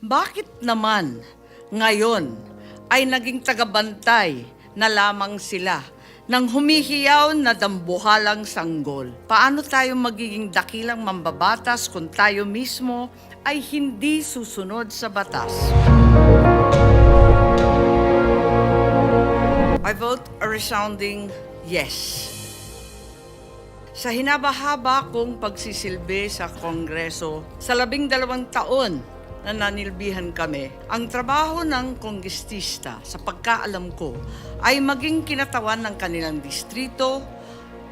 Bakit naman ngayon ay naging tagabantay na lamang sila ng humihiyaw na dambuhalang sanggol? Paano tayo magiging dakilang mambabatas kung tayo mismo ay hindi susunod sa batas? I vote a resounding yes. Sa hinaba-haba kong pagsisilbi sa Kongreso, sa labing dalawang taon na nanilbihan kami, ang trabaho ng kongrestista sa pagkaalam ko ay maging kinatawan ng kanilang distrito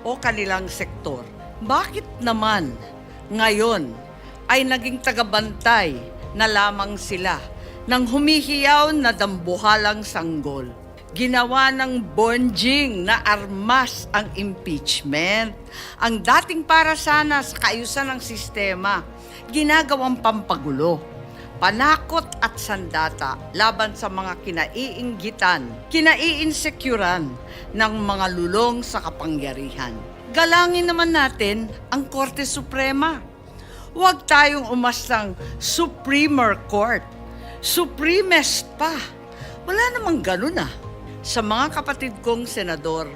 o kanilang sektor. Bakit naman ngayon ay naging tagabantay na lamang sila ng humihiyaw na dambuhalang sanggol? Ginawa ng bonjing na armas ang impeachment. Ang dating para sana sa kaayusan ng sistema, ginagawang pampagulo. Panakot at sandata laban sa mga kinaiinggitan, kinaiinsecuran ng mga lulong sa kapangyarihan. Galangin naman natin ang Korte Suprema. Huwag tayong umastang Supremer Court. Supremest pa. Wala namang ganun ah. Sa mga kapatid kong senador,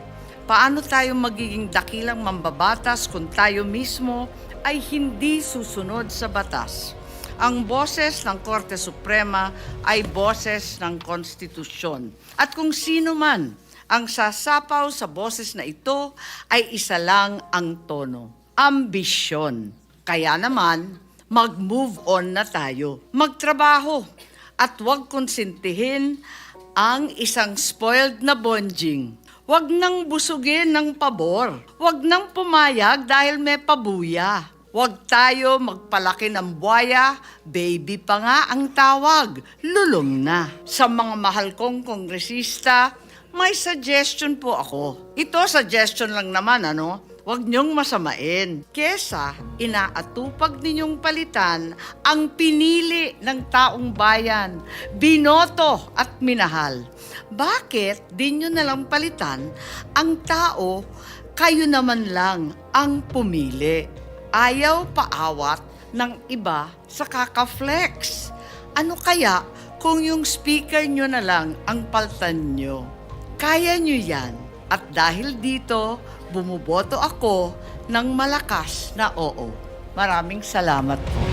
paano tayo magiging dakilang mambabatas kung tayo mismo ay hindi susunod sa batas? Ang boses ng Korte Suprema ay boses ng konstitusyon. At kung sino man ang sasapaw sa boses na ito ay isa lang ang tono, ambisyon. Kaya naman, mag-move on na tayo. Magtrabaho at huwag konsintihin ang isang spoiled na bonjing. Huwag nang busugin ng pabor. Huwag nang pumayag dahil may pabuya. Huwag tayo magpalaki ng buwaya, baby pa nga ang tawag, lulong na. Sa mga mahal kong kongresista, may suggestion po ako. Ito suggestion lang naman ano, Huwag niyong masamain. Kesa inaatupag ninyong palitan ang pinili ng taong bayan, binoto at minahal. Bakit di nyo nalang palitan ang tao, kayo naman lang ang pumili? Ayaw paawat ng iba sa kakaflex. Ano kaya kung yung speaker nyo na lang ang paltan nyo? Kaya nyo yan. At dahil dito, bumuboto ako ng malakas na oo. Maraming salamat po.